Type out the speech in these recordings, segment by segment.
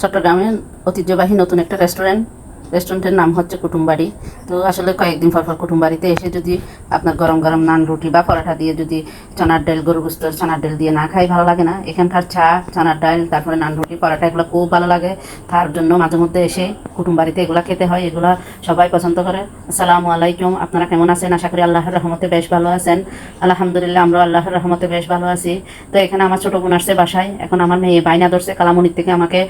চট্টগ্রামের ঐতিহ্যবাহী নতুন একটা রেস্টুরেন্ট রেস্টুরেন্টের নাম হচ্ছে কুটুমবাড়ি। তো আসলে কয়েকদিন পর পর কুটুমবাড়িতে এসে যদি আপনার গরম গরম নান রুটি বা পরোটা দিয়ে যদি চানার ডাল গরু গুস্তর চানার ডাল দিয়ে না খাই, ভালো লাগে না। এখানকার চা, চানার ডাল, তারপরে নান রুটি, পরোটা এগুলো খুব ভালো লাগে। তার জন্য মাঝে মধ্যে এসে কুটুমবাড়িতে এগুলো খেতে হয়, এগুলো সবাই পছন্দ করে। আসসালামু আলাইকুম, আপনারা কেমন আছেন? আশা করি আল্লাহর রহমতে বেশ ভালো আছেন। আলহামদুলিল্লাহ আমরা আল্লাহর রহমতে বেশ ভালো আছি। তো এখানে আমার ছোটো বোন আসছে বাসায়। এখন আমার মেয়ে বাইনা ধরছে। কালামনির থেকে আমাকে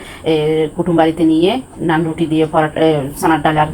কুটুমবাড়িতে নিয়ে নান রুটি দিয়ে পরোটা এ, চানার ডাল আর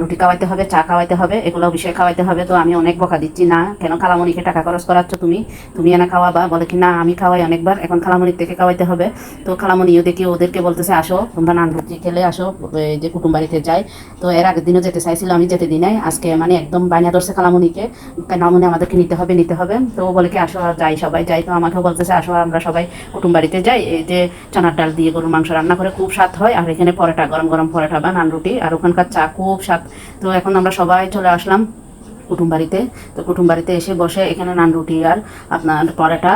রুটি খাওয়াইতে হবে, চা খাওয়াইতে হবে এগুলো বিষয় খাওয়াইতে হবে। তো আমি অনেক বকা দিচ্ছি, না, কেন খালামণিকে টাকা খরচ করাচ্ছ তুমি? তুমি এনে খাওয়াবা, বলে কি, না, আমি খাওয়াই অনেকবার, এখন খালামণির থেকে খাওয়াইতে হবে। তো খালামণিও দেখি, ওদেরকে বলতেছে, আসো, তোমরা নান রুটি খেলে আসো, এই যে কুটুম বাড়িতে যাই। তো এর আগের দিনও যেতে চাইছিল, আমি যেতে দিই নাই। আজকে মানে একদম বাইনা ধরছে খালামণিকে, খালামণি আমাদেরকে নিতে হবে নিতে হবে। তো বলে কি, আসো, আর যাই, সবাই যাই। তো আমাকেও বলতেছে, আসো, আমরা সবাই কুটুম বাড়িতে যাই। এই যে চানার ডাল দিয়ে গরুর মাংস রান্না করে খুব স্বাদ হয়। আর এখানে পরোটা, গরম গরম পরোটা বা নান রুটি। আর ওখানকার চা খুব স্বাদ তো এখন আমরা সবাই চলে আসলাম। কুটুম বাড়িতে তো কুটুম বাড়িতে এসে বসে এখানে নান রুটি আর আপনার পরোটা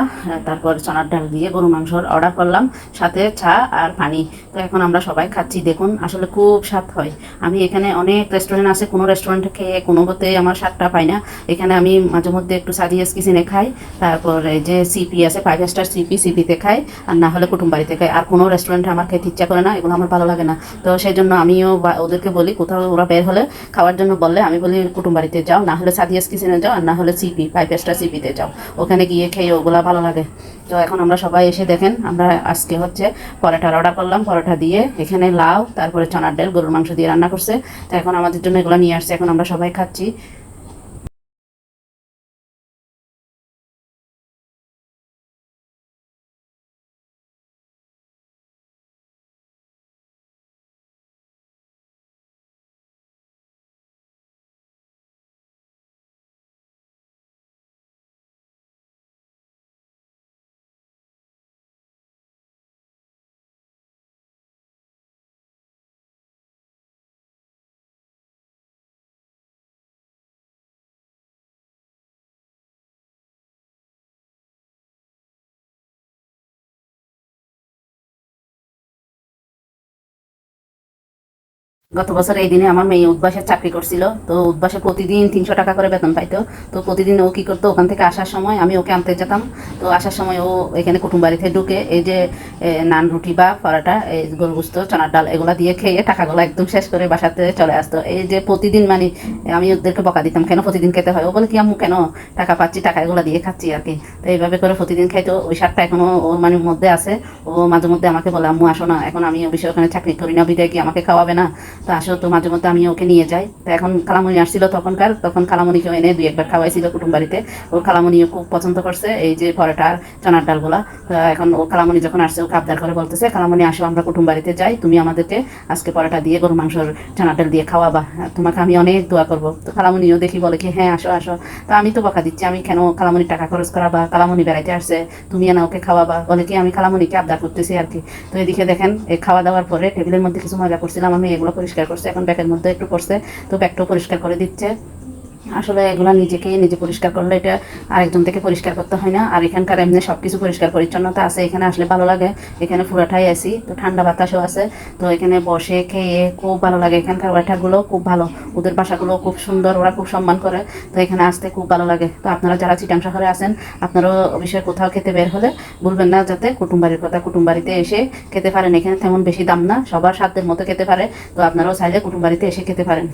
তারপর চানার ডাল দিয়ে গরু মাংসর অর্ডার করলাম, সাথে চা আর পানি। তো এখন আমরা সবাই খাচ্ছি। দেখুন, আসলে খুব স্বাদ হয়। আমি এখানে অনেক রেস্টুরেন্ট আছে, কোনো রেস্টুরেন্ট খেয়ে কোনোতে আমার স্বাদটা পাই না। এখানে আমি মাঝে মধ্যে একটু সাদিয়াস কিচেনে খাই, তারপর যে সিপি আছে ফাইভ স্টার সিপি সিপিতে খাই, আর না হলে কুটুম বাড়িতে খাই। আর কোনো রেস্টুরেন্টে আমার খেতে ইচ্ছা করে না, এগুলো আমার ভালো লাগে না। তো সেই জন্য আমিও ওদেরকে বলি, কোথাও ওরা বের হলে খাওয়ার জন্য বললে, আমি বলি কুটুম বাড়িতে যাও, না হলে সাদিয়াস কিচেনে যাও, আর না হলে সিপি পাইপেসটা সিপিতে যাও। ওখানে গিয়ে খেয়ে ওগুলা ভালো লাগে। তো এখন আমরা সবাই এসে দেখেন, আমরা আজকে হচ্ছে পরোটার অর্ডার করলাম, পরোটা দিয়ে এখানে লাউ, তারপরে চনার ডাল, গরুর মাংস দিয়ে রান্না করছে। তো এখন আমাদের জন্য এগুলো নিয়ে আসছে, এখন আমরা সবাই খাচ্ছি। গত বছর এই দিনে আমার মেয়ে উদ্বাসের চাকরি করছিল, তো উদ্বাসে প্রতিদিন তিনশো টাকা করে বেতন পাইতো। তো প্রতিদিন ও কী করতো, ওখান থেকে আসার সময় আমি ওকে আনতে যেতাম। তো আসার সময় ও এখানে কুটুমবাড়িতে ঢুকে এই যে নান, রুটি বা পরাটা, এই গরুগুস্ত চানার ডাল, এগুলা দিয়ে খেয়ে টাকাগুলো একদম শেষ করে বাসাতে চলে আসতো। এই যে প্রতিদিন মানে আমি ওদেরকে বকা দিতাম, কেন প্রতিদিন খেতে হয়? ও বলে, কি আম্মু, কেন? টাকা পাচ্ছি, টাকা এগুলো দিয়ে খাচ্ছি আর কি। তো এইভাবে করে প্রতিদিন খাইতো। ওই সারটা এখনও ওর মানে মধ্যে আছে। ও মাঝে মধ্যে আমাকে বলে, আম্মু, আসো না, এখন আমি অবশ্যই ওখানে চাকরি করি না, বিদায় কি আমাকে খাওয়াবে না? তো আসো তো মাঝে মধ্যে আমি ওকে নিয়ে যাই। তো এখন খালামণি আসছিল তখনকার, তখন খালামণিকে এনে দুই একবার খাওয়াইছিল কুটুম বাড়িতে। ওর খালামণিও খুব পছন্দ করছে এই যে পরোটা আর চানার ডালগুলা। তো এখন ও খালামণি যখন আসছে ওকে আবদার করে বলতেছে খালামণি আসো, আমরা কুটুম বাড়িতে যাই, তুমি আমাদেরকে আজকে পরোটা দিয়ে গরু মাংসর চানার ডাল দিয়ে খাওয়াবা। তোমাকে আমি অনেক দোয়া করব। তো খালামণিও দেখি বলে কি হ্যাঁ আসো আসো। তো আমি তো বকা দিচ্ছি, আমি কেন খালামণির টাকা খরচ করাবা? খালামণি বেড়াইতে আসছে, তুমি এনে ওকে খাওয়াবা। বলে কি, আমি খালামণিকে আবদার করতেছি আর কি। তো এদিকে দেখেন এই খাওয়া দাওয়ার পরে টেবিলের মধ্যে কিছু ময়লা করছিলাম আমি এগুলো পরিষ্কার করছে। এখন ব্যাকের মধ্যে একটু করছে তো ব্যাগটাও পরিষ্কার করে দিচ্ছে। আসলে এগুলো নিজেকে নিজে পরিষ্কার করলে এটা আরেকজন থেকে পরিষ্কার করতে হয় না। আর এখানকার এমনি সব কিছু পরিষ্কার পরিচ্ছন্নতা আছে, এখানে আসলে ভালো লাগে। এখানে পুরাটাই আছি, তো ঠান্ডা বাতাসও আছে। তো এখানে বসে, খেয়ে খুব ভালো লাগে। এখানকার ওয়েটারগুলো খুব ভালো। ওদের বাসাগুলো খুব সুন্দর, ওরা খুব সম্মান করে। তো এখানে আসতে খুব ভালো লাগে। তো আপনারা যারা চিটাং শহরে আছেন আপনারাও অবশ্যই কোথাও খেতে বের হলে বলবেন না, যাতে কুটুমবাড়ির কথা কুটুমবাড়িতে এসে খেতে পারেন। এখানে তেমন বেশি দাম না, সবার সাধ্যের মতো খেতে পারে। তো আপনারাও চাইলে কুটুমবাড়িতে এসে খেতে পারেন।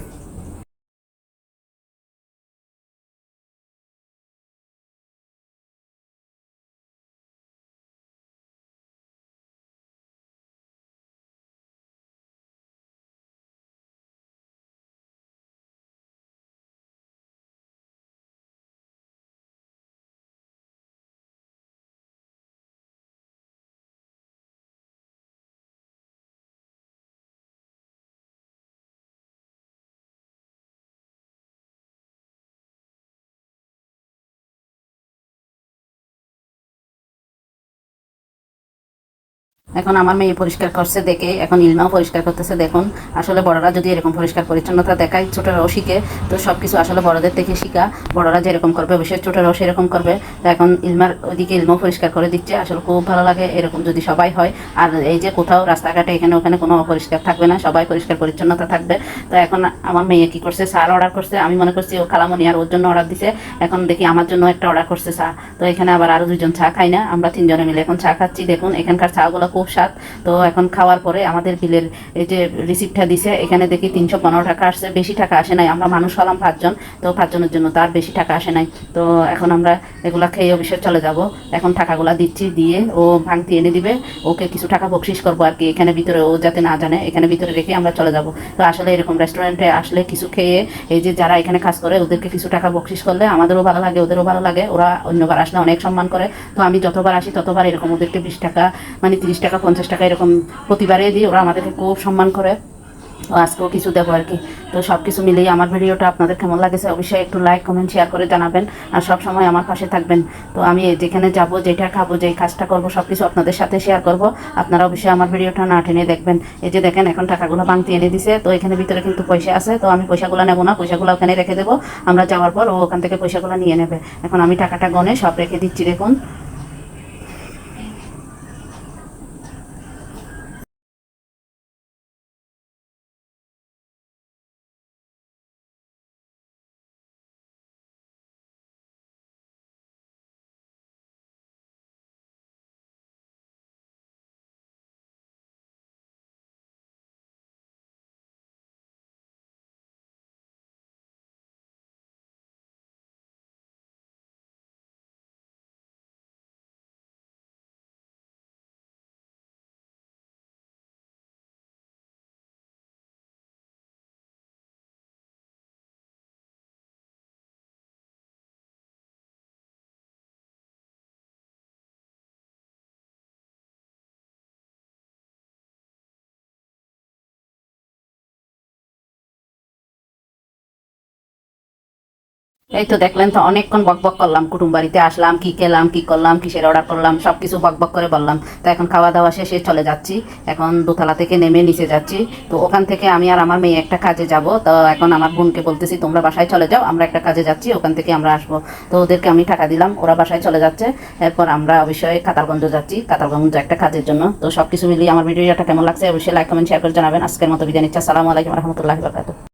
এখন আমার মেয়ে পরিষ্কার করছে দেখে, এখন ইলমাও পরিষ্কার করতেছে, দেখুন। আসলে বড়রা যদি এরকম পরিষ্কার পরিচ্ছন্নতা দেখায় ছোটরাও শিখে তো সব কিছু আসলে বড়দের থেকে শিখা। বড়রা যেরকম করবে, অবশ্যই ছোটরাও সেরকম করবে। তো এখন ইলমার ওইদিকে ইলমাও পরিষ্কার করে দিচ্ছে, আসলে খুব ভালো লাগে এরকম যদি সবাই হয়। আর এই যে কোথাও রাস্তাঘাটে, এখানে ওখানে কোনো অপরিষ্কার থাকবে না, সবাই পরিষ্কার পরিচ্ছন্নতা থাকবে। তো এখন আমার মেয়ে কি করছে, স্যার অর্ডার করছে, আমি মনে করছি ও খালামনি আর ওর জন্য অর্ডার দিছে। এখন দেখি আমার জন্য একটা অর্ডার করছে চা তো এখানে আবার আরও দুজন চা খাই না, আমরা তিনজনে মিলে এখন চা খাচ্ছি। দেখুন, এখানকার চাগুলো খুব তো এখন খাওয়ার পরে আমাদের বিলের এই যে রিসিপ্টটা দিছে, এখানে দেখি তিনশো পনেরো টাকা আসছে, বেশি টাকা আসে নাই। আমরা মানুষ হলাম পাঁচজন, তো পাঁচজনের জন্য তার বেশি টাকা আসে নাই। তো এখন আমরা এগুলা খেয়ে অবশ্যই চলে যাব। এখন টাকাগুলা দিচ্ছি, দিয়ে ও ভাঙতি এনে দিবে। ওকে কিছু টাকা বকশিস করব আর কি, এখানে ভিতরে ও যাতে না জানে, এখানে ভিতরে রেখে আমরা চলে যাব। তো আসলে এরকম রেস্টুরেন্টে আসলে কিছু খেয়ে, এই যে যারা এখানে কাজ করে, ওদেরকে কিছু টাকা বকশিস করলে আমাদেরও ভালো লাগে, ওদেরও ভালো লাগে। ওরা অন্যবার আসলে অনেক সম্মান করে। তো আমি যতবার আসি, ততবার এরকম ওদেরকে বিশ টাকা মানে তিরিশ টাকা পঞ্চাশ টাকা এরকম প্রতিবারে দিই, ওরা আমাদেরকে খুব সম্মান করে। আজকেও কিছু দেবো আর কি। তো সব কিছু মিলিয়ে আমার ভিডিওটা আপনাদের কেমন লাগেছে অবশ্যই একটু লাইক কমেন্ট শেয়ার করে জানাবেন। আর সব সময় আমার পাশে থাকবেন। তো আমি যেখানে যাব, যেটা খাব, যেই কাজটা করব সব কিছু আপনাদের সাথে শেয়ার করব। আপনারা অবশ্যই আমার ভিডিওটা না টেনে দেখবেন। এই যে দেখেন, এখন টাকাগুলো বাংতি এনে দিছে। তো এখানে ভিতরে কিন্তু পয়সা আছে। তো আমি পয়সাগুলো নেব না, পয়সাগুলো ওখানে রেখে দেবো। আমরা যাওয়ার পর ও ওখান থেকে পয়সাগুলো নিয়ে নেবে। এখন আমি টাকাটা গনে সব রেখে দিচ্ছি, দেখুন। এই তো দেখলেন তো, অনেকক্ষণ বক বক করলাম, কুটুম বাড়িতে আসলাম, কি খেলাম, কি করলাম, কিসের অর্ডার করলাম সব কিছু বক বক করে বললাম। তো এখন খাওয়া দাওয়া শেষে চলে যাচ্ছি, এখন দোতলা থেকে নেমে নিচে যাচ্ছি। তো ওখান থেকে আমি আর আমার মেয়ে একটা কাজে যাব, তো এখন আমার বোনকে বলতেছি, তোমরা বাসায় চলে যাও, আমরা একটা কাজে যাচ্ছি, ওখান থেকে আমরা আসব। তো ওদেরকে আমি টাকা দিলাম, ওরা বাসায় চলে যাচ্ছে। এরপর আমরা অবশ্যই কাতারগঞ্জ যাচ্ছি, কাতারগঞ্জ একটা কাজের জন্য। তো সব কিছু মিলিয়ে আমার ভিডিওটা কেমন লাগছে, অবশ্যই লাইক কমেন্ট শেয়ার করে জানাবেন। আজকের মতো বিদায় নিচ্ছি, আসসালামু আলাইকুম রহমতুল্লাহ বারকাতুহ।